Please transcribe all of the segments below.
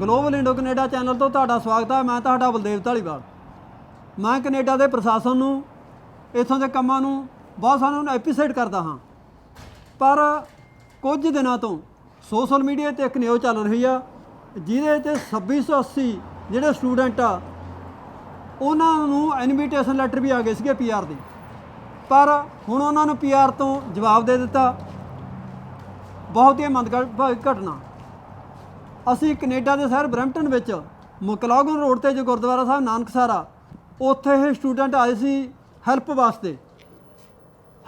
Global Indo Canada channel ਤੋਂ ਤੁਹਾਡਾ ਸਵਾਗਤ ਹੈ। ਮੈਂ ਤੁਹਾਡਾ ਬਲਦੇਵ ਢਾਲੀਵਾਲ ਮੈਂ ਕੈਨੇਡਾ ਦੇ ਪ੍ਰਸ਼ਾਸਨ ਨੂੰ, ਇਥੋਂ ਦੇ ਕੰਮਾਂ ਨੂੰ ਬਹੁਤ ਸਾਰਿਆਂ ਨੂੰ ਐਪਰੀਸ਼ੀਏਟ ਕਰਦਾ ਹਾਂ। ਪਰ ਕੁਝ ਦਿਨਾਂ ਤੋਂ ਸੋਸ਼ਲ ਮੀਡੀਆ ਤੇ ਇੱਕ ਨਿਊਜ਼ ਚੱਲ ਰਹੀ ਆ, ਜਿਹਦੇ ਤੇ 2680 ਜਿਹੜੇ ਸਟੂਡੈਂਟ ਆ, ਉਹਨਾਂ ਨੂੰ ਇਨਵੀਟੇਸ਼ਨ ਲੈਟਰ ਵੀ ਆ ਗਏ ਸੀਗੇ ਪੀਆਰ ਦੇ। ਪਰ ਹੁਣ ਉਹਨਾਂ ਨੂੰ ਪੀਆਰ ਤੋਂ ਜਵਾਬ ਦੇ ਦਿੱਤਾ। ਬਹੁਤ ਹੀ ਮੰਦਭਾਗੀ ਘਟਨਾ। ਅਸੀਂ ਕੈਨੇਡਾ ਦੇ ਸ਼ਹਿਰ ਬਰੈਂਪਟਨ ਵਿੱਚ ਮੁਕਲਾਗਨ ਰੋਡ ਤੇ ਜੋ ਗੁਰਦੁਆਰਾ ਸਾਹਿਬ ਨਾਨਕਸਰ ਆ ਉੱਥੇ ਇਹ ਸਟੂਡੈਂਟ ਆਏ ਸੀ ਹੈਲਪ ਵਾਸਤੇ।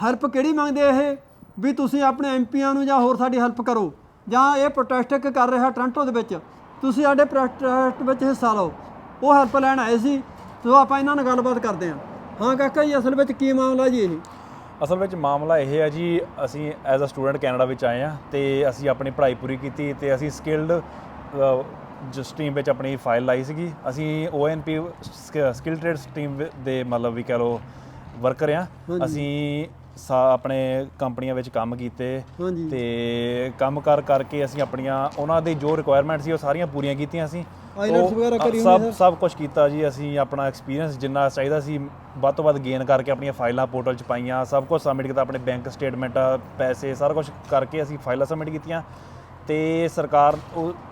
ਹੈਲਪ ਕਿਹੜੀ ਮੰਗਦੇ ਇਹ? ਵੀ ਤੁਸੀਂ ਆਪਣੇ ਐਮਪੀਆਂ ਨੂੰ ਜਾਂ ਹੋਰ ਸਾਡੀ ਹੈਲਪ ਕਰੋ। ਜਾਂ ਇਹ ਪ੍ਰੋਟੈਸਟ ਇੱਕ ਕਰ ਰਿਹਾ ਟ੍ਰਾਂਟੋ ਦੇ ਵਿੱਚ। ਤੁਸੀਂ ਸਾਡੇ ਪ੍ਰੋਟੈਸਟ ਵਿੱਚ ਹਿੱਸਾ ਲਓ। ਉਹ ਹੈਲਪ ਲੈਣ ਆਏ ਸੀ। ਸੋ ਆਪਾਂ ਇਹਨਾਂ ਨਾਲ ਗੱਲਬਾਤ ਕਰਦੇ ਹਾਂ। ਹਾਂ ਕਾਕਾ ਜੀ, ਅਸਲ ਵਿੱਚ ਕੀ ਮਾਮਲਾ ਜੀ ਇਹ? ਅਸਲ ਵਿੱਚ ਮਾਮਲਾ ਇਹ ਹੈ ਜੀ, ਅਸੀਂ ਐਜ਼ ਅ ਸਟੂਡੈਂਟ ਕੈਨੇਡਾ ਵਿੱਚ ਆਏ ਆ ਤੇ ਅਸੀਂ ਆਪਣੀ ਪੜ੍ਹਾਈ ਪੂਰੀ ਕੀਤੀ ਤੇ ਅਸੀਂ ਸਕਿਲਡ ਸਟਰੀਮ ਵਿੱਚ ਆਪਣੀ ਫਾਈਲ ਲਾਈ ਸੀਗੀ ਅਸੀਂ ONP ਸਕਿਲ ਟ੍ਰੇਡ ਸਟਰੀਮ ਦੇ ਮਤਲਬ ਵੀ ਕਹ ਲਓ ਵਰਕਰ ਆ ਅਸੀਂ ਆਪਣੇ ਕੰਪਨੀਆਂ ਵਿੱਚ ਕੰਮ ਕੀਤੇ ਤੇ ਕੰਮ ਕਰ ਕਰਕੇ ਅਸੀਂ ਆਪਣੀਆਂ ਉਹਨਾਂ ਦੇ ਜੋ ਰਿਕੁਆਇਰਮੈਂਟ ਸੀ ਉਹ ਸਾਰੀਆਂ ਪੂਰੀਆਂ ਕੀਤੀਆਂ ਸੀ IELTS ਉਹ- ਵਗੈਰਾ ਕਰੀ ਸਭ ਸਭ ਕੁਝ ਕੀਤਾ ਜੀ ਅਸੀਂ ਆਪਣਾ ਐਕਸਪੀਰੀਅੰਸ ਜਿੰਨਾ ਚਾਹੀਦਾ ਸੀ ਵੱਧ ਤੋਂ ਵੱਧ ਗੇਨ ਕਰਕੇ ਆਪਣੀਆਂ ਫਾਈਲਾਂ ਪੋਰਟਲ 'ਚ ਪਾਈਆਂ ਸਭ ਕੁਝ ਸਬਮਿਟ ਕੀਤਾ ਆਪਣੇ ਬੈਂਕ ਸਟੇਟਮੈਂਟ ਪੈਸੇ ਸਾਰਾ ਕੁਝ ਕਰਕੇ ਅਸੀਂ ਫਾਈਲਾਂ ਸਬਮਿਟ ਕੀਤੀਆਂ। ਤੇ ਸਰਕਾਰ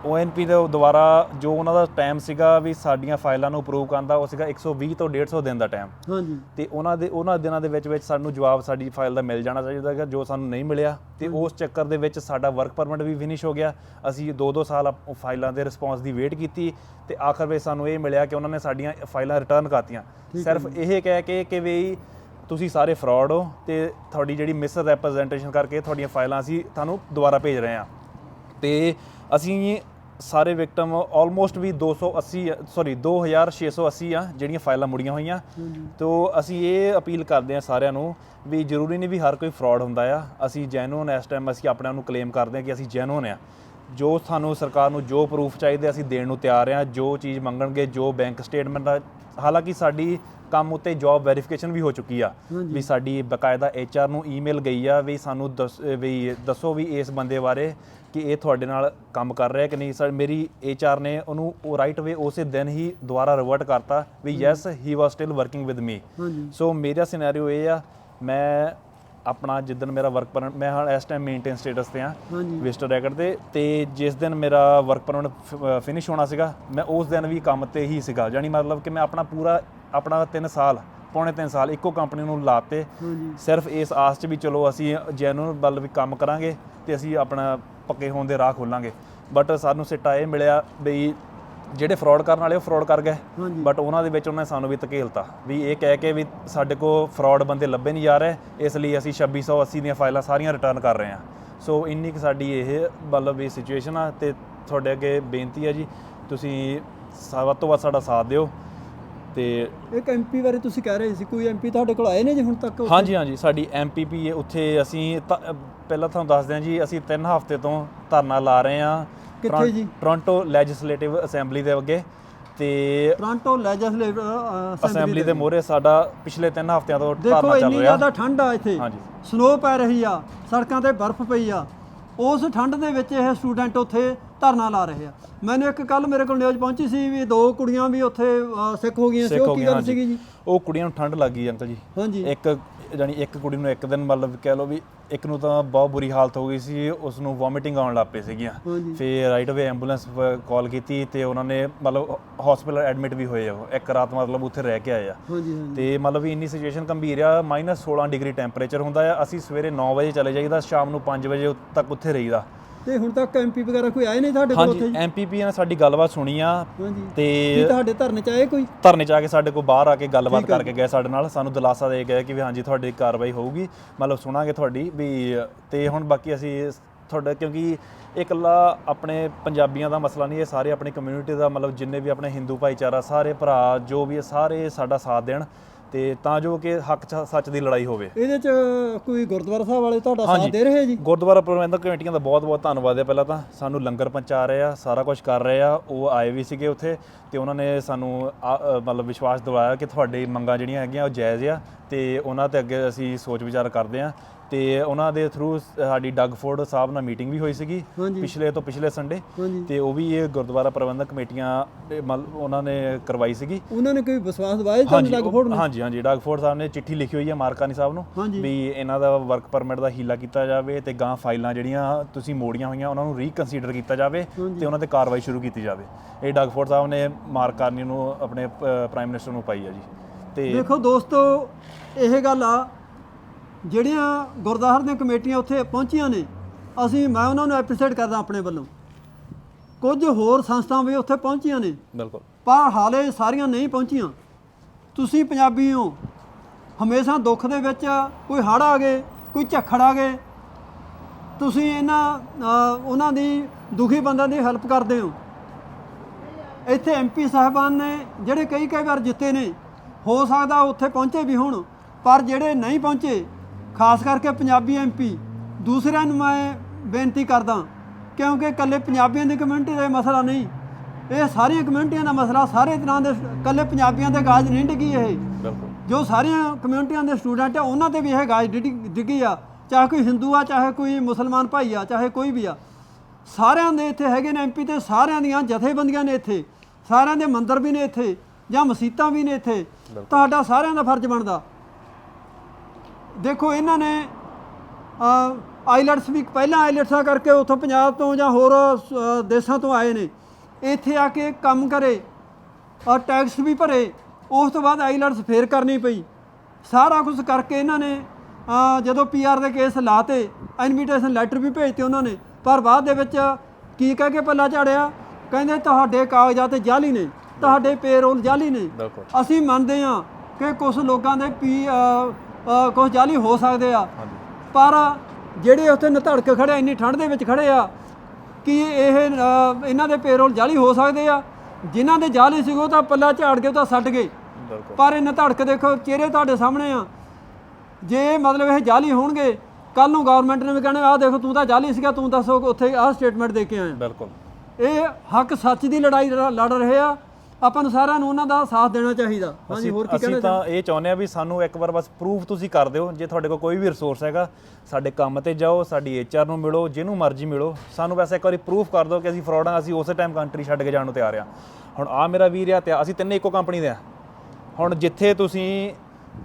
ਓਐਨਪੀ ਦੇ ਦੁਆਰਾ ਜੋ ਉਹਨਾਂ ਦਾ ਟਾਈਮ ਸੀਗਾ ਵੀ ਸਾਡੀਆਂ ਫਾਈਲਾਂ ਨੂੰ ਅਪਰੂਵ ਕਰਨ ਦਾ ਉਹ ਸੀਗਾ 120 ਤੋਂ 150 ਦਿਨ ਦਾ ਟਾਈਮ ਹਾਂਜੀ। ਤੇ ਉਹਨਾਂ ਦੇ ਉਹਨਾਂ ਦਿਨਾਂ ਦੇ ਵਿੱਚ ਵਿੱਚ ਸਾਨੂੰ ਜਵਾਬ ਸਾਡੀ ਫਾਈਲ ਦਾ ਮਿਲ ਜਾਣਾ ਚਾਹੀਦਾ ਹੈਗਾ ਜੋ ਸਾਨੂੰ ਨਹੀਂ ਮਿਲਿਆ। ਤੇ ਉਸ ਚੱਕਰ ਦੇ ਵਿੱਚ ਸਾਡਾ ਵਰਕ ਪਰਮਿਟ ਵੀ ਫਿਨਿਸ਼ ਹੋ ਗਿਆ। ਅਸੀਂ 2-2 ਸਾਲ ਉਹ ਫਾਈਲਾਂ ਦੇ ਰਿਸਪੌਂਸ ਦੀ ਵੇਟ ਕੀਤੀ ਤੇ ਆਖਰ ਵਿੱਚ ਸਾਨੂੰ ਇਹ ਮਿਲਿਆ ਕਿ ਉਹਨਾਂ ਨੇ ਸਾਡੀਆਂ ਫਾਈਲਾਂ ਰਿਟਰਨ ਕਰਤੀਆਂ। ਸਿਰਫ ਇਹ ਕਹਿ ਕੇ ਕਿ ਵੀ ਤੁਸੀਂ ਸਾਰੇ ਫਰਾਡ ਹੋ ਤੇ ਤੁਹਾਡੀ ਜਿਹੜੀ ਮਿਸ ਰੈਪਰੈਜ਼ੈਂਟੇਸ਼ਨ ਕਰਕੇ ਤੁਹਾਡੀਆਂ ਫਾਈਲਾਂ ਅਸੀਂ ਤੁਹਾਨੂੰ ਦੁਬਾਰਾ ਭੇਜ ਰਹੇ ਹਾਂ। ਤੇ ਅਸੀਂ ਸਾਰੇ ਵਿਕਟਮ ਆਲਮੋਸਟ ਵੀ 280 ਸੌਰੀ 2680 ਆ ਜਿਹੜੀਆਂ ਫਾਈਲਾਂ ਮੁੜੀਆਂ ਹੋਈਆਂ। ਤੋ ਅਸੀਂ ਇਹ ਅਪੀਲ ਕਰਦੇ ਆ ਸਾਰਿਆਂ ਨੂੰ ਵੀ ਜ਼ਰੂਰੀ ਨਹੀਂ ਵੀ ਹਰ ਕੋਈ ਫਰਾਡ ਹੁੰਦਾ ਆ। ਅਸੀਂ ਜੈਨੂਨ ਇਸ ਟਾਈਮ ਅਸੀਂ ਆਪਣੇ ਆਪ ਨੂੰ ਕਲੇਮ ਕਰਦੇ ਆ ਕਿ ਅਸੀਂ ਜੈਨੂਨ ਆ। ਜੋ ਸਾਨੂੰ ਸਰਕਾਰ ਨੂੰ ਜੋ ਪ੍ਰੂਫ ਚਾਹੀਦੇ ਅਸੀਂ ਦੇਣ ਨੂੰ ਤਿਆਰ ਆ ਜੋ ਚੀਜ਼ ਮੰਗਣਗੇ ਜੋ ਬੈਂਕ ਸਟੇਟਮੈਂਟ ਹਾਲਾਂਕਿ ਸਾਡੀ ਕੰਮ ਉੱਤੇ ਜੌਬ ਵੈਰੀਫਿਕੇਸ਼ਨ ਵੀ ਹੋ ਚੁੱਕੀ ਆ ਵੀ ਸਾਡੀ ਬਕਾਇਦਾ ਆਰ ਨੂੰ ਈਮੇਲ ਗਈ ਆ ਵੀ ਸਾਨੂੰ ਦੱਸ ਵੀ ਦੱਸੋ ਵੀ ਇਸ ਬੰਦੇ ਬਾਰੇ ਕਿ ਇਹ ਤੁਹਾਡੇ ਨਾਲ ਕੰਮ ਕਰ ਰਿਹਾ ਕਿ ਨਹੀਂ। ਸਰ ਮੇਰੀ ਆਰ ਨੇ ਉਹਨੂੰ ਉਹ ਰਾਈਟ ਵੇ ਉਸੇ ਦਿਨ ਹੀ ਦੁਬਾਰਾ ਰਿਵਰਟ ਕਰਤਾ ਵੀ yes he was still working with me ਹਾਂਜੀ। ਸੋ ਮੇਰਾ ਸਿਨੈਰੀਓ ਇਹ ਆ ਮੈਂ ਆਪਣਾ ਜਿੱਦਨ ਮੇਰਾ ਵਰਕ ਪਰਮਿਟ ਮੈਂ ਹਾਂ ਇਸ ਟਾਈਮ ਮੇਨਟੇਨ ਸਟੇਟਸ ਤੇ ਆ ਹਾਂਜੀ। ਵਿਜ਼ਟਰ ਰੈਕਡ ਤੇ ਤੇ ਜਿਸ ਦਿਨ ਮੇਰਾ ਵਰਕ ਪਰਮਿਟ ਫਿਨਿਸ਼ ਹੋਣਾ ਸੀਗਾ ਮੈਂ ਉਸ ਦਿਨ ਵੀ ਕੰਮ ਤੇ ਹੀ ਸੀਗਾ। ਜਾਨੀ ਮਤਲਬ ਕਿ ਮੈਂ ਆਪਣਾ ਪੂਰਾ ਆਪਣਾ 3 ਸਾਲ ਪੌਣੇ 3 ਸਾਲ ਇੱਕੋ ਕੰਪਨੀ ਨੂੰ ਲਾਤੇ। ਸਿਰਫ ਇਸ ਆਸ 'ਚ ਵੀ ਚਲੋ ਅਸੀਂ ਜੈਨੂਨ ਵੱਲ ਵੀ ਕੰਮ ਕਰਾਂਗੇ ਤੇ ਅਸੀਂ ਆਪਣਾ ਪੱਕੇ ਹੋਣ ਦੇ ਰਾਹ ਖੋਲਾਂਗੇ। ਬਟ ਸਾਨੂੰ ਸਿੱਟਾ ਇਹ ਮਿਲਿਆ ਵੀ ਜਿਹੜੇ ਫਰਾਡ ਕਰਨ ਵਾਲੇ ਉਹ ਫਰਾਡ ਕਰ ਗਏ। ਬਟ ਉਹਨਾਂ ਦੇ ਵਿੱਚ ਉਹਨਾਂ ਨੇ ਸਾਨੂੰ ਵੀ ਧਕੇਲਤਾ ਵੀ ਇਹ ਕਹਿ ਕੇ ਵੀ ਸਾਡੇ ਕੋਲ ਫਰਾਡ ਬੰਦੇ ਲੱਭੇ ਨਹੀਂ ਜਾ ਰਹੇ ਇਸ ਲਈ ਅਸੀਂ 2680 ਦੀਆਂ ਫਾਈਲਾਂ ਸਾਰੀਆਂ ਰਿਟਰਨ ਕਰ ਰਹੇ ਹਾਂ। ਸੋ ਇੰਨੀ ਕੁ ਸਾਡੀ ਇਹ ਮਤਲਬ ਇਹ ਸਿਚੁਏਸ਼ਨ ਆ ਤੇ ਤੁਹਾਡੇ ਅੱਗੇ ਬੇਨਤੀ ਹੈ ਜੀ ਤੁਸੀਂ ਸਾ- ਵੱਧ ਤੋਂ ਵੱਧ ਸਾਡਾ ਸਾਥ ਦਿਓ। ਤੇ ਇੱਕ ਐਮਪੀ ਬਾਰੇ ਤੁਸੀਂ ਕਹਿ ਰਹੇ ਸੀ ਕੋਈ ਐਮਪੀ ਤੁਹਾਡੇ ਕੋਲ ਆਏ ਨੇ ਜੀ ਹੁਣ ਤੱਕ ਹਾਂਜੀ ਹਾਂਜੀ ਸਾਡੀ ਐਮਪੀਪੀ ਉੱਥੇ ਅਸੀਂ ਪਹਿਲਾਂ ਤੁਹਾਨੂੰ ਦੱਸਦੇ ਹਾਂ ਜੀ ਅਸੀਂ 3 ਹਫ਼ਤੇ ਤੋਂ ਧਰਨਾ ਲਾ ਰਹੇ ਹਾਂ। ਕਿੱਥੇ ਜੀ? ਟੋਰਾਂਟੋ ਲੈਜਿਸਲੇਟਿਵ ਅਸੈਂਬਲੀ ਦੇ ਅੱਗੇ ਤੇ ਟ੍ਰਾਂਟੋ ਲੈਜਿਸਲੇਟਿਵ ਅਸੈਂਬਲੀ ਦੇ ਮੋਹਰੇ ਸਾਡਾ ਪਿਛਲੇ 3 ਹਫ਼ਤਿਆਂ ਤੋਂ ਦੇਖੋ ਧਰਨਾ ਚੱਲ ਇੰਨੀ ਰਿਹਾ। ਜ਼ਿਆਦਾ ਠੰਡ ਆ ਇੱਥੇ। ਹਾਂਜੀ। ਸਨੋ ਪੈ ਰਹੀ ਆ ਸੜਕਾਂ ਤੇ ਬਰਫ਼ ਪਈ ਆ। ਉਸ ਠੰਡ ਦੇ ਵਿੱਚ ਇਹ ਸਟੂਡੈਂਟ ਉੱਥੇ ਧਰਨਾ ਲਾ ਰਹੇ ਆ। ਮੈਨੂੰ ਇੱਕ ਕੱਲ ਮੇਰੇ ਕੋਲ ਨਿਊਜ਼ ਪਹੁੰਚੀ ਸੀ ਵੀ ਦੋ ਕੁੜੀਆਂ ਵੀ ਉੱਥੇ ਅ, ਸਿੱਖ ਹੋ ਗਈਆਂ ਸੀ। ਉਹ ਕੀ ਗੱਲ ਸੀਗੀ ਜੀ? ਉਹ ਕੁੜੀਆਂ ਨੂੰ ਠੰਡ ਲੱਗ ਗਈ ਅੰਕਲ ਜੀ। ਹਾਂਜੀ। ਇੱਕ ਜਾਨੀ ਇੱਕ ਕੁੜੀ ਨੂੰ ਇੱਕ ਦਿਨ ਮਤਲਬ ਕਹਿ ਲਓ ਵੀ ਇੱਕ ਨੂੰ ਤਾਂ ਬਹੁਤ ਬੁਰੀ ਹਾਲਤ ਹੋ ਗਈ ਸੀ ਉਸ ਨੂੰ ਵੋਮਿਟਿੰਗ ਆਉਣ ਲੱਗ ਪਈ ਸੀਗੀਆਂ। ਹਾਂਜੀ। ਫਿਰ ਰਾਈਟ ਅਵੇ ਐਂਬੂਲੈਂਸ ਕਾਲ ਕੀਤੀ ਤੇ ਉਹਨਾਂ ਨੇ ਮਤਲਬ ਹਸਪੀਟਲ ਐਡਮਿਟ ਵੀ ਹੋਏ ਆ ਉਹ। ਇੱਕ ਰਾਤ ਮਤਲਬ ਉੱਥੇ ਰਹਿ ਕੇ ਆਏ ਆ। ਹਾਂਜੀ ਹਾਂਜੀ। ਤੇ ਮਤਲਬ ਵੀ ਇੰਨੀ ਸਿਚੁਏਸ਼ਨ ਗੰਭੀਰ ਆ -16 ਡਿਗਰੀ ਟੈਂਪਰੇਚਰ ਹੁੰਦਾ ਆ। ਅਸੀਂ ਸਵੇਰੇ 9 ਵਜੇ ਚਲੇ ਜਾਈਦਾ ਸ਼ਾਮ ਨੂੰ 5 ਵਜੇ ਤੱਕ ਉੱਥੇ ਰਹੀਦਾ। ਤੇ ਹੁਣ ਤੱਕ ਐਮਪੀ ਵਗੈਰਾ ਕੋਈ ਆਏ ਨਹੀਂ ਤੁਹਾਡੇ ਕੋਲ ਉੱਥੇ ਹਾਂਜੀ ਐਮਪੀਪੀ ਨੇ ਸਾਡੀ ਗੱਲਬਾਤ ਸੁਣੀ ਆ ਹਾਂਜੀ। ਕੀ ਤੇ ਤੁਹਾਡੇ ਧਰਨੇ ਚ ਆਏ ਕੋਈ? ਧਰਨੇ ਚ ਆ ਕੇ ਸਾਡੇ ਕੋਲ ਬਾਹਰ ਆ ਕੇ ਗੱਲਬਾਤ ਕਰਕੇ ਗਏ ਸਾਡੇ ਨਾਲ। ਸਾਨੂੰ ਦਿਲਾਸਾ ਦੇ ਗਏ ਕਿ ਵੀ ਹਾਂਜੀ ਤੁਹਾਡੀ ਕਾਰਵਾਈ ਹੋਊਗੀ। ਮਤਲਬ ਸੁਣਾਂਗੇ ਤੁਹਾਡੀ ਵੀ ਤੇ ਹੁਣ ਬਾਕੀ ਅਸੀਂ ਤੁਹਾਡਾ ਕਿਉਂਕਿ ਇਹ ਇਕੱਲਾ ਆਪਣੇ ਪੰਜਾਬੀਆਂ ਦਾ ਮਸਲਾ ਨਹੀਂ ਇਹ ਸਾਰੇ ਆਪਣੀ ਕਮਿਊਨਿਟੀ ਦਾ ਮਤਲਬ ਜਿੰਨੇ ਵੀ ਆਪਣੇ ਹਿੰਦੂ ਭਾਈਚਾਰਾ ਸਾਰੇ ਭਰਾ ਜੋ ਵੀ ਇਹ ਸਾਰੇ ਸਾਡਾ ਸਾਥ ਦੇਣ ਤੇ ਤਾਂ ਜੋ ਕਿ ਹੱਕ ਸੱਚ ਦੀ ਲੜਾਈ ਹੋਵੇ। ਇਹਦੇ ਚ ਕੋਈ ਗੁਰਦੁਆਰਾ ਸਾਹਿਬ ਵਾਲੇ ਤੁਹਾਡਾ ਸਾਥ। ਦੇ ਰਹੇ ਜੀ? ਗੁਰਦੁਆਰਾ ਪ੍ਰਬੰਧਕ ਕਮੇਟੀਆਂ ਦਾ ਬਹੁਤ-ਬਹੁਤ ਧੰਨਵਾਦ ਹੈ ਪਹਿਲਾਂ ਤਾਂ। ਸਾਨੂੰ ਲੰਗਰ ਪਹੁੰਚਾ ਰਹੇ ਆ ਸਾਰਾ ਕੁਝ ਕਰ ਰਹੇ ਆ। ਉਹ ਆਏ ਵੀ ਸੀਗੇ ਉੱਥੇ। ਤੇ ਉਹਨਾਂ ਨੇ ਸਾਨੂੰ ਆ- ਅ, ਮਤਲਬ ਵਿਸ਼ਵਾਸ ਦਿਵਾਇਆ ਕਿ ਤੁਹਾਡੀ ਮੰਗਾਂ ਜਿਹੜੀਆਂ ਹੈਗੀਆਂ ਉਹ ਜਾਇਜ਼ ਆ ਤੇ ਉਹਨਾਂ ਤੇ ਅੱਗੇ ਅਸੀਂ ਸੋਚ ਵਿਚਾਰ ਕਰਦੇ ਆ। ਤੇ ਉਹਨਾਂ ਦੇ ਥਰੂ ਸਾਡੀ ਡਗਫੋਰਡ ਸਾਹਿਬ ਨਾਲ ਮੀਟਿੰਗ ਵੀ ਹੋਈ ਸੀਗੀ ਹਾਂਜੀ। ਪਿਛਲੇ ਤੋਂ ਪਿਛਲੇ ਸੰਡੇ ਹਾਂਜੀ। ਤੇ ਉਹ ਵੀ ਇਹ ਗੁਰਦੁਆਰਾ ਪ੍ਰਬੰਧਕ ਕਮੇਟੀਆਂ ਦੇ ਮਤਲਬ ਉਹਨਾਂ ਨੇ ਕਰਵਾਈ ਸੀਗੀ। ਉਹਨਾਂ ਨੇ ਕੋਈ ਵਿਸ਼ਵਾਸ ਦਿਵਾਇਆ ਤੁਹਾਨੂੰ ਹਾਂਜੀ ਉਹ- ਫੋੜ ਹਾਂਜੀ ਹਾਂਜੀ ਡਗਫੋਰਡ ਸਾਹਿਬ ਨੇ ਚਿੱਠੀ ਲਿਖੀ ਹੋਈ ਹੈ ਮਾਰਕਾਨੀ ਸਾਹਿਬ ਨੂੰ ਹਾਂਜੀ। ਵੀ ਇਹਨਾਂ ਦਾ ਵਰਕ ਪਰਮਿਟ ਦਾ ਹੀਲਾ ਕੀਤਾ ਜਾਵੇ ਤੇ ਗਾਂ ਫਾਈਲਾਂ ਜਿਹੜੀਆਂ ਤੁਸੀਂ ਮੋੜੀਆਂ ਹੋਈਆਂ ਉਹਨਾਂ ਨੂੰ ਰੀਕਨਸੀਡਰ ਕੀਤਾ ਜਾਵੇ ਤੇ ਉਹਨਾਂ ਤੇ ਕਾਰਵਾਈ ਸ਼ੁਰੂ ਕੀਤੀ ਜਾਵੇ। ਇਹ ਡਗਫੋਰਡ ਸਾਹਿਬ ਨੇ ਮਾਰਕਾਨੀ ਨੂੰ ਆਪਣੇ ਪ੍ਰਾਈਮ ਮਿਨਿਸਟਰ ਨੂੰ ਪਾਈ ਹੈ ਜੀ। ਤੇ ਦੇਖੋ ਦੋਸਤੋ ਇਹ ਗੱਲ ਆ ਜਿਹੜੀਆਂ ਗੁਰਦੁਆਰਾ ਦੀਆਂ ਕਮੇਟੀਆਂ ਉੱਥੇ ਪਹੁੰਚੀਆਂ ਨੇ ਅਸੀਂ ਮੈਂ ਉਹਨਾਂ ਨੂੰ ਐਪਰੀਸ਼ੀਏਟ ਕਰਦਾ ਆਪਣੇ ਵੱਲੋਂ। ਕੁਝ ਹੋਰ ਸੰਸਥਾਵਾਂ ਵੀ ਉੱਥੇ ਪਹੁੰਚੀਆਂ ਨੇ। ਬਿਲਕੁਲ। ਪਰ ਹਾਲੇ ਸਾਰੀਆਂ ਨਹੀਂ ਪਹੁੰਚੀਆਂ। ਤੁਸੀਂ ਪੰਜਾਬੀ ਹੋ ਹਮੇਸ਼ਾ ਦੁੱਖ ਦੇ ਵਿੱਚ ਕੋਈ ਹੜ੍ਹ ਆ ਗਏ ਕੋਈ ਝੱਖੜ ਆ ਗਏ ਤੁਸੀਂ ਇਹਨਾਂ ਉਹਨਾਂ ਦੀ ਦੁਖੀ ਬੰਦਿਆਂ ਦੀ ਹੈਲਪ ਕਰਦੇ ਹੋ। ਇੱਥੇ ਐਮਪੀ ਸਾਹਿਬਾਨ ਨੇ ਜਿਹੜੇ ਕਈ ਕਈ ਵਾਰ ਜਿੱਤੇ ਨੇ ਹੋ ਸਕਦਾ ਉੱਥੇ ਪਹੁੰਚੇ ਵੀ ਹੋਣ ਪਰ ਜਿਹੜੇ ਨਹੀਂ ਪਹੁੰਚੇ ਖਾਸ ਕਰਕੇ ਪੰਜਾਬੀ ਐਮਪੀ ਦੂਸਰਿਆਂ ਨੂੰ ਮੈਂ ਬੇਨਤੀ ਕਰਦਾ ਕਿਉਂਕਿ ਇਕੱਲੇ ਪੰਜਾਬੀਆਂ ਦੀ ਕਮਿਊਨਿਟੀ ਦਾ ਮਸਲਾ ਨਹੀਂ ਇਹ ਸਾਰੀਆਂ ਕਮਿਊਨਿਟੀਆਂ ਦਾ ਮਸਲਾ ਸਾਰੇ ਤਰ੍ਹਾਂ ਦੇ ਇਕੱਲੇ ਪੰਜਾਬੀਆਂ ਦੇ ਗਾਜ ਨਹੀਂ ਡਿੱਗੀ ਇਹ। ਜੋ ਸਾਰੀਆਂ ਕਮਿਊਨਿਟੀਆਂ ਦੇ ਸਟੂਡੈਂਟ ਆ ਉਹਨਾਂ ਤੇ ਵੀ ਇਹ ਗਾਜ ਡਿੱਗੀ ਆ ਚਾਹੇ ਕੋਈ ਹਿੰਦੂ ਆ ਚਾਹੇ ਕੋਈ ਮੁਸਲਮਾਨ ਭਾਈ ਆ ਚਾਹੇ ਕੋਈ ਵੀ ਆ। ਸਾਰਿਆਂ ਦੇ ਇੱਥੇ ਹੈਗੇ ਨੇ ਐਮਪੀ ਤੇ ਸਾਰਿਆਂ ਦੀਆਂ ਜਥੇਬੰਦੀਆਂ ਨੇ ਇੱਥੇ ਸਾਰਿਆਂ ਦੇ ਮੰਦਿਰ ਵੀ ਨੇ ਇੱਥੇ ਜਾਂ ਮਸਜਿਦਾਂ ਵੀ ਨੇ ਇੱਥੇ ਤੁਹਾਡਾ ਸਾਰਿਆਂ ਦਾ ਫਰਜ਼ ਬਣਦਾ। ਦੇਖੋ ਇਹਨਾਂ ਨੇ ਆਈਲੈਟਸ ਵੀ ਪਹਿਲਾਂ ਆਈਲੈਟਸਾਂ ਕਰਕੇ ਉੱਥੋਂ ਪੰਜਾਬ ਤੋਂ ਜਾਂ ਹੋਰ ਦੇਸ਼ਾਂ ਤੋਂ ਆਏ ਨੇ। ਇੱਥੇ ਆ ਕੇ ਕੰਮ ਕਰੇ ਔਰ ਟੈਕਸ ਵੀ ਭਰੇ ਉਸ ਤੋਂ ਬਾਅਦ ਆਈਲੈਟਸ ਫੇਰ ਕਰਨੀ ਪਈ। ਸਾਰਾ ਕੁਝ ਕਰਕੇ ਇਹਨਾਂ ਨੇ ਜਦੋਂ ਪੀਆਰ ਦੇ ਕੇਸ ਲਾਤੇ ਇਨਵੀਟੇਸ਼ਨ ਲੈਟਰ ਵੀ ਭੇਜਤੇ ਉਹਨਾਂ ਨੇ ਪਰ ਬਾਅਦ ਦੇ ਵਿੱਚ ਕੀ ਕਹਿ ਕੇ ਪੱਲਾ ਝਾੜਿਆ? ਕਹਿੰਦੇ ਤੁਹਾਡੇ ਕਾਗਜ਼ਾਤ ਜਾਲੀ ਨੇ ਤੁਹਾਡੇ ਪੇਰੋਲ ਜਾਲੀ ਨੇ। ਅਸੀਂ ਮੰਨਦੇ ਹਾਂ ਕਿ ਕੁਝ ਲੋਕਾਂ ਦੇ ਪੀ ਕੁਝ ਜਾਲੀ ਹੋ ਸਕਦੇ ਆ। ਪਰ ਜਿਹੜੇ ਉੱਥੇ ਨਧੜਕ ਖੜੇ ਇੰਨੀ ਠੰਡ ਦੇ ਵਿੱਚ ਖੜੇ ਆ ਕਿ ਇਹ ਇਹਨਾਂ ਦੇ ਪੇਰੋਲ ਜਾਲੀ ਹੋ ਸਕਦੇ ਆ? ਜਿਨ੍ਹਾਂ ਦੇ ਜਾਲੀ ਸੀ ਉਹ ਤਾਂ ਪੱਲਾ ਝਾੜ ਕੇ ਉਹ ਤਾਂ ਛੱਡ ਗਏ। ਪਰ ਇਹ ਨਧੜਕ ਦੇਖੋ ਚਿਹਰੇ ਤੁਹਾਡੇ ਸਾਹਮਣੇ ਆ। ਜੇ ਮਤਲਬ ਇਹ ਜਾਲੀ ਹੋਣਗੇ ਕੱਲ ਨੂੰ ਗਵਰਨਮੈਂਟ ਨੇ ਵੀ ਕਹਿਣਾ ਆਹ ਦੇਖੋ ਤੂੰ ਤਾਂ ਜਾਲੀ ਸੀਗਾ ਤੂੰ ਦੱਸੋ ਉੱਥੇ ਆਹ ਸਟੇਟਮੈਂਟ ਦੇ ਕੇ ਆਇਆ। ਬਿਲਕੁਲ। ਇਹ ਹੱਕ ਸੱਚ ਦੀ ਲੜਾਈ ਲੜ ਰਹੇ ਆ। ਆਪਾਂ ਨੂੰ ਸਾਰਿਆਂ ਨੂੰ ਉਹਨਾਂ ਦਾ ਸਾਥ ਦੇਣਾ ਚਾਹੀਦਾ। ਹਾਂਜੀ ਅਸੀਂ ਹੋਰ ਕੀ ਅਸੀਂ ਕਹਿਣਾ ਤਾਂ ਇਹ ਚਾਹੁੰਦੇ ਆ ਵੀ ਸਾਨੂੰ ਇੱਕ ਵਾਰ ਬਸ ਪ੍ਰੂਫ ਤੁਸੀਂ ਕਰ ਦਿਓ ਜੇ ਤੁਹਾਡੇ ਕੋਲ ਕੋਈ ਵੀ ਰਿਸੋਰਸ ਹੈਗਾ ਸਾਡੇ ਕੰਮ ਤੇ ਜਾਓ ਸਾਡੀ ਏਚਆਰ ਨੂੰ ਮਿਲੋ ਜਿਹਨੂੰ ਮਰਜ਼ੀ ਮਿਲੋ। ਸਾਨੂੰ ਵੈਸੇ ਇੱਕ ਵਾਰੀ ਪ੍ਰੂਫ ਕਰ ਦਿਓ ਕਿ ਅਸੀਂ ਫਰਾਡ ਆ ਅਸੀਂ ਉਸੇ ਟਾਈਮ ਕੰਟਰੀ ਛੱਡ ਕੇ ਜਾਣ ਨੂੰ ਤਿਆਰ ਆ। ਹੁਣ ਆ ਮੇਰਾ ਵੀਰ ਆ ਤੇ ਅਸੀਂ ਤਿੰਨੇ ਇੱਕੋ ਕੰਪਨੀ ਦੇ ਆ। ਹੁਣ ਜਿੱਥੇ ਤੁਸੀਂ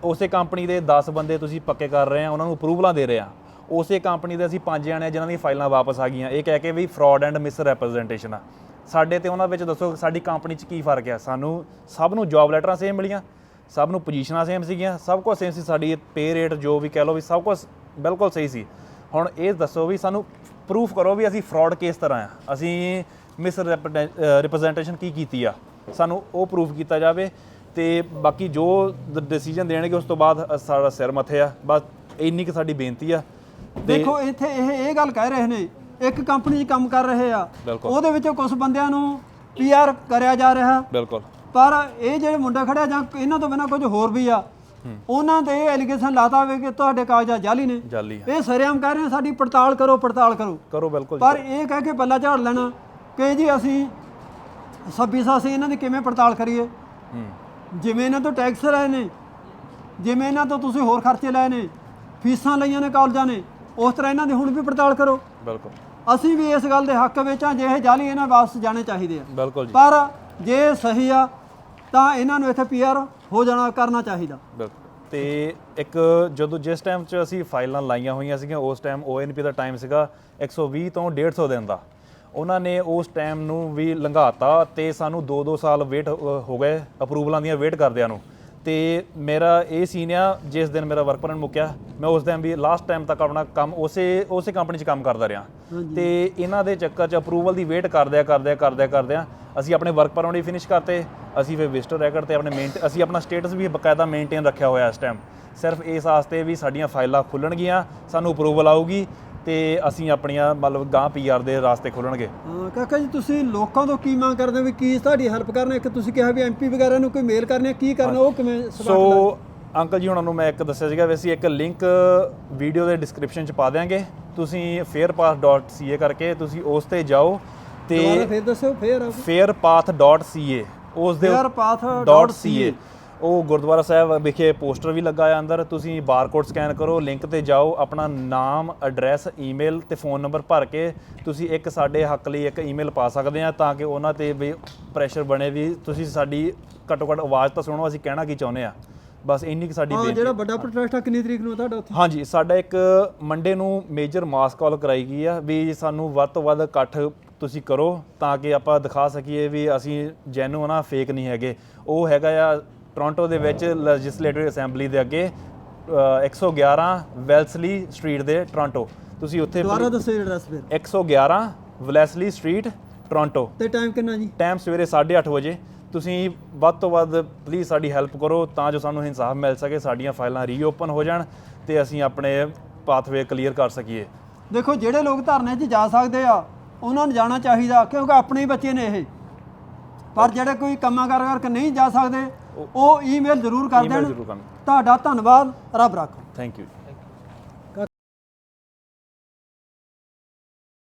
ਉਸੇ ਕੰਪਨੀ ਦੇ 10 ਬੰਦੇ ਤੁਸੀਂ ਪੱਕੇ ਕਰ ਰਹੇ ਆ, ਉਹਨਾਂ ਨੂੰ ਅਪਰੂਵਲਾਂ ਦੇ ਰਹੇ ਆ। ਉਸੇ ਕੰਪਨੀ ਦੇ ਅਸੀਂ ਪੰਜ ਜਣੇ ਆ ਜਿਨ੍ਹਾਂ ਦੀਆਂ ਫਾਈਲਾਂ ਵਾਪਸ ਆ ਗਈਆਂ। ਇਹ ਕਹਿ ਕੇ ਵੀ ਫਰਾਡ ਐਂਡ ਮਿਸ ਰੈਪਰੈਜ਼ੈਂਟੇਸ਼ਨ ਆ। ਸਾਡੇ ਤੇ ਉਹਨਾਂ ਵਿੱਚ ਦੱਸੋ, ਸਾਡੀ ਕੰਪਨੀ 'ਚ ਕੀ ਫ਼ਰਕ ਆ? ਸਾਨੂੰ ਸਭ ਨੂੰ ਜੌਬ ਲੈਟਰਾਂ ਸੇਮ ਮਿਲੀਆਂ, ਸਭ ਨੂੰ ਪੋਜੀਸ਼ਨਾਂ ਸੇਮ ਸੀਗੀਆਂ, ਸਭ ਕੁਝ ਸੇਮ ਸੀ। ਸਾਡੀ ਪੇ ਰੇਟ ਜੋ ਵੀ ਕਹਿ ਲਓ ਵੀ ਸਭ ਕੁਝ ਬਿਲਕੁਲ ਸਹੀ ਸੀ। ਹੁਣ ਇਹ ਦੱਸੋ ਵੀ ਸਾਨੂੰ ਪ੍ਰੂਫ ਕਰੋ ਵੀ ਅਸੀਂ ਫਰਾਡ ਕਿਸ ਤਰ੍ਹਾਂ ਆ। ਅਸੀਂ ਮਿਸ ਰਿਪਰੈਜ਼ੈਂਟੇਸ਼ਨ ਕੀ ਕੀਤੀ ਆ? ਸਾਨੂੰ ਉਹ ਪ੍ਰੂਫ ਕੀਤਾ ਜਾਵੇ। ਤੇ ਬਾਕੀ ਜੋ ਡਿਸੀਜਨ ਦੇਣਗੇ ਉਸ ਤੋਂ ਬਾਅਦ ਸਾਡਾ ਸਿਰ ਮੱਥੇ ਆ। ਬਸ ਇੰਨੀ ਕਿ ਸਾਡੀ ਬੇਨਤੀ ਆ। ਦੇਖੋ ਇੱਥੇ ਇਹ ਇਹ ਗੱਲ ਕਹਿ ਰਹੇ ਨੇ ਇੱਕ ਕੰਪਨੀ 'ਚ ਕੰਮ ਕਰ ਰਹੇ ਆ। ਉਹਦੇ ਵਿੱਚੋਂ ਕੁਝ ਬੰਦਿਆਂ ਨੂੰ ਪੀਆਰ ਕਰਿਆ ਜਾ ਰਿਹਾ। ਬਿਲਕੁਲ। ਪਰ ਇਹ ਜਿਹੜੇ ਮੁੰਡੇ ਖੜਿਆ ਜਾਂ ਇਹਨਾਂ ਤੋਂ ਬਿਨਾਂ ਕੁਝ ਹੋਰ ਵੀ ਆ ਉਹਨਾਂ ਤੇ ਐਲੀਗੇਸ਼ਨ ਲਾਤਾ ਹੋਵੇ ਕਿ ਤੁਹਾਡੇ ਕਾਗਜ਼ਾਤ ਜਾਲੀ ਨੇ। ਜਾਲੀ। ਇਹ ਸਰੇਆਮ ਕਹਿ ਰਹੇ ਸਾਡੀ ਪੜਤਾਲ ਕਰੋ ਪੜਤਾਲ ਕਰੋ। ਕਰੋ ਬਿਲਕੁਲ ਪਰ ਇਹ ਕਹਿ ਕੇ ਪੱਲਾ ਝਾੜ ਲੈਣਾ ਕਿ ਜੀ ਅਸੀਂ ਸੱਬੀ ਸਾ ਅਸੀਂ ਇਹਨਾਂ ਦੀ ਕਿਵੇਂ ਪੜਤਾਲ ਕਰੀਏ? ਹੂੰ। ਜਿਵੇਂ ਇਹਨਾਂ ਤੋਂ ਟੈਕਸ ਲਏ ਨੇ ਜਿਵੇਂ ਇਹਨਾਂ ਤੋਂ ਤੁਸੀਂ ਹੋਰ ਖਰਚੇ ਲਏ ਨੇ ਫੀਸਾਂ ਲਈਆਂ ਨੇ ਕਾਲਜਾਂ ਨੇ ਉਸ ਤਰ੍ਹਾਂ ਇਹਨਾਂ ਦੀ ਹੁਣ ਵੀ ਪੜਤਾਲ ਕਰੋ। ਬਿਲਕੁਲ। ਅਸੀਂ ਵੀ ਇਸ ਗੱਲ ਦੇ ਹੱਕ ਵਿੱਚ ਆ ਜੇ ਇਹ ਜਾਲੀ ਇਹਨਾਂ ਵਾਪਸ ਜਾਣੇ ਚਾਹੀਦੇ ਆ। ਬਿਲਕੁਲ ਜੀ। ਪਰ ਜੇ ਸਹੀ ਆ ਤਾਂ ਇਹਨਾਂ ਨੂੰ ਇੱਥੇ ਪੀਆਰ ਹੋ ਜਾਣਾ ਕਰਨਾ ਚਾਹੀਦਾ। ਬਿਲਕੁਲ। ਤੇ ਇੱਕ ਜਦੋਂ ਜਿਸ ਟਾਈਮ 'ਚ ਅਸੀਂ ਫਾਈਲਾਂ ਲਾਈਆਂ ਹੋਈਆਂ ਸੀਗੀਆਂ ਉਸ ਟਾਈਮ ONP ਦਾ ਟਾਈਮ ਸੀਗਾ 120 ਤੋਂ 150 ਦਿਨ ਦਾ। ਉਹਨਾਂ ਨੇ ਉਸ ਟਾਈਮ ਨੂੰ ਵੀ ਲੰਘਾਤਾ ਤੇ ਸਾਨੂੰ 2-2 ਸਾਲ ਵੇਟ ਹੋ ਗਏ ਅਪਰੂਵਲਾਂ ਦੀਆਂ ਵੇਟ ਕਰਦਿਆਂ ਨੂੰ। ਤੇ ਮੇਰਾ ਇਹ ਸੀਨ ਆ ਜਿਸ ਦਿਨ ਮੇਰਾ ਵਰਕ ਪਰਮਿਟ ਮੁੱਕਿਆ ਮੈਂ ਉਸ ਦਿਨ ਵੀ ਲਾਸਟ ਟਾਈਮ ਤੱਕ ਆਪਣਾ ਕੰਮ ਉਸੇ ਉਸੇ ਕੰਪਨੀ 'ਚ ਕੰਮ ਕਰਦਾ ਰਿਹਾ। ਤੇ ਇਹਨਾਂ ਦੇ ਚੱਕਰ 'ਚ ਅਪਰੂਵਲ ਦੀ ਵੇਟ ਕਰਦਿਆਂ ਕਰਦਿਆਂ ਕਰਦਿਆਂ ਕਰਦਿਆਂ ਅਸੀਂ ਆਪਣੇ ਵਰਕ ਪਰਮਿਟ ਵੀ ਫਿਨਿਸ਼ ਕਰਤੇ ਅਸੀਂ ਫਿਰ ਵਿਜ਼ਟਰ ਰੈਕਡ ਤੇ ਆਪਣੇ ਮੇਨ ਅਸੀਂ ਆਪਣਾ ਸਟੇਟਸ ਵੀ ਬਕਾਇਦਾ ਮੇਨਟੇਨ ਰੱਖਿਆ ਹੋਇਆ ਇਸ ਟਾਈਮ ਸਿਰਫ ਇਸ ਆਸਤੇ ਵੀ ਸਾਡੀਆਂ ਫਾਈਲਾਂ ਖੁੱਲਣਗੀਆਂ ਸਾਨੂੰ ਅਪਰੂਵਲ ਆਊਗੀ ਤੇ ਅਸੀਂ ਆਪਣੀਆਂ ਮਤਲਬ ਗਾਂ ਪੀਆਰ ਦੇ ਰਾਸਤੇ ਖੁੱਲਣਗੇ। ਹਾਂ ਕਾਕਾ ਜੀ ਤੁਸੀਂ ਲੋਕਾਂ ਤੋਂ ਕੀ ਮੰਗ ਕਰਦੇ ਹੋ ਵੀ ਕੀ ਤੁਹਾਡੀ ਹੈਲਪ ਕਰਨਾ? ਇੱਕ ਤੁਸੀਂ ਕਿਹਾ ਵੀ ਐਮਪੀ ਵਗੈਰਾ ਨੂੰ ਕੋਈ ਮੇਲ ਕਰਨੀ ਕੀ ਕਰਨਾ? ਉਹ ਕਿਵੇਂ ਸੋ ਅੰਕਲ ਜੀ ਹੁਣਾਂ ਨੂੰ ਮੈਂ ਇੱਕ ਦੱਸਿਆ ਸੀਗਾ ਵੀ ਅਸੀਂ ਇੱਕ ਲਿੰਕ ਵੀਡੀਓ ਦੇ ਡਿਸਕ੍ਰਿਪਸ਼ਨ ਚ ਪਾ ਦਿਆਂਗੇ। ਤੁਸੀਂ fairpath.ca ਕਰਕੇ ਤੁਸੀਂ ਉਸ ਤੇ ਜਾਓ ਦੁਬਾਰਾ ਤੇ ਫੇਰ ਦੱਸੋ ਫੇਰ fairpath.ca ਉਸ ਦੇ fairpath.ca .ca ਉਹ ਗੁਰਦੁਆਰਾ ਸਾਹਿਬ ਵਿਖੇ ਪੋਸਟਰ ਵੀ ਲੱਗਾ ਆ ਅੰਦਰ। ਤੁਸੀਂ ਬਾਰਕੋਡ ਸਕੈਨ ਕਰੋ ਲਿੰਕ ਤੇ ਜਾਓ ਆਪਣਾ ਨਾਮ ਐਡਰੈਸ ਈਮੇਲ ਤੇ ਫੋਨ ਨੰਬਰ ਭਰ ਕੇ ਤੁਸੀਂ ਇੱਕ ਸਾਡੇ ਹੱਕ ਲਈ ਇੱਕ ਈਮੇਲ ਪਾ ਸਕਦੇ ਆ ਤਾਂ ਕਿ ਉਹਨਾਂ ਤੇ ਵੀ ਪ੍ਰੈਸ਼ਰ ਬਣੇ ਵੀ ਤੁਸੀਂ ਸਾਡੀ ਘੱਟੋ ਘੱਟ ਆਵਾਜ਼ ਤਾਂ ਸੁਣੋ ਅਸੀਂ ਕਹਿਣਾ ਕੀ ਚਾਹੁੰਦੇ ਆ। ਬਸ ਇੰਨੀ ਕਿ ਸਾਡੀ ਹਾਂ ਜਿਹੜਾ ਵੱਡਾ ਪ੍ਰੋਟੈਸਟ ਆ ਕਿੰਨੀ ਤਰੀਕ ਨੂੰ ਤੁਹਾਡਾ ਉੱਥੇ? ਹਾਂਜੀ ਸਾਡਾ ਇੱਕ ਮੰਡੇ ਨੂੰ ਮੇਜਰ ਮਾਸ ਕਾਲ ਕਰਾਈ ਗਈ ਆ ਵੀ ਸਾਨੂੰ ਵੱਧ ਤੋਂ ਵੱਧ ਇਕੱਠ ਤੁਸੀਂ ਕਰੋ ਤਾਂ ਕਿ ਆਪਾਂ ਦਿਖਾ ਸਕੀਏ ਵੀ ਅਸੀਂ ਜੈਨੂਨ ਆ ਫੇਕ ਨਹੀਂ ਹੈਗੇ। ਉਹ ਹੈਗਾ ਆ ਟੋਰਾਂਟੋ ਦੇ ਵਿੱਚ ਲੈਜਿਸਲੇਟਿਵ ਅਸੈਂਬਲੀ ਦੇ ਅੱਗੇ ਅ, 111 ਵੈਲਸਲੀ ਸਟਰੀਟ ਦੇ ਟੋਰਾਂਟੋ। ਤੁਸੀਂ ਉੱਥੇ ਦੁਬਾਰਾ ਦੱਸੋ ਐਡਰੈਸ ਫਿਰ। 111 ਵੈਲਸਲੀ ਸਟਰੀਟ ਟੋਰਾਂਟੋ। ਤੇ ਟਾਈਮ ਕਿੰਨਾ ਜੀ? ਟਾਈਮ ਸਵੇਰੇ 8:30 ਵਜੇ। ਤੁਸੀਂ ਵੱਧ ਤੋਂ ਵੱਧ ਪਲੀਜ਼ ਸਾਡੀ ਹੈਲਪ ਕਰੋ ਤਾਂ ਜੋ ਸਾਨੂੰ ਇਨਸਾਫ ਮਿਲ ਸਕੇ ਸਾਡੀਆਂ ਫਾਈਲਾਂ ਰੀਓਪਨ ਹੋ ਜਾਣ ਤੇ ਅਸੀਂ ਆਪਣੇ ਪਾਥਵੇ ਕਲੀਅਰ ਕਰ ਸਕੀਏ। ਦੇਖੋ ਜਿਹੜੇ ਲੋਕ ਧਰਨੇ 'ਚ ਜਾ ਸਕਦੇ ਆ ਉਹਨਾਂ ਨੂੰ ਜਾਣਾ ਚਾਹੀਦਾ ਕਿਉਂਕਿ ਆਪਣੇ ਹੀ ਬੱਚੇ ਨੇ ਇਹ। ਪਰ ਜਿਹੜੇ ਕੋਈ ਕੰਮਾਂ ਕਰ ਕਰਕੇ ਨਹੀਂ ਜਾ ਸਕਦੇ ਉਹ ਈਮੇਲ ਜ਼ਰੂਰ ਕਰ ਦੇਣ। ਜ਼ਰੂਰ ਕਰਨ। ਤੁਹਾਡਾ ਧੰਨਵਾਦ ਰੱਬ ਰੱਖੋ। Thank you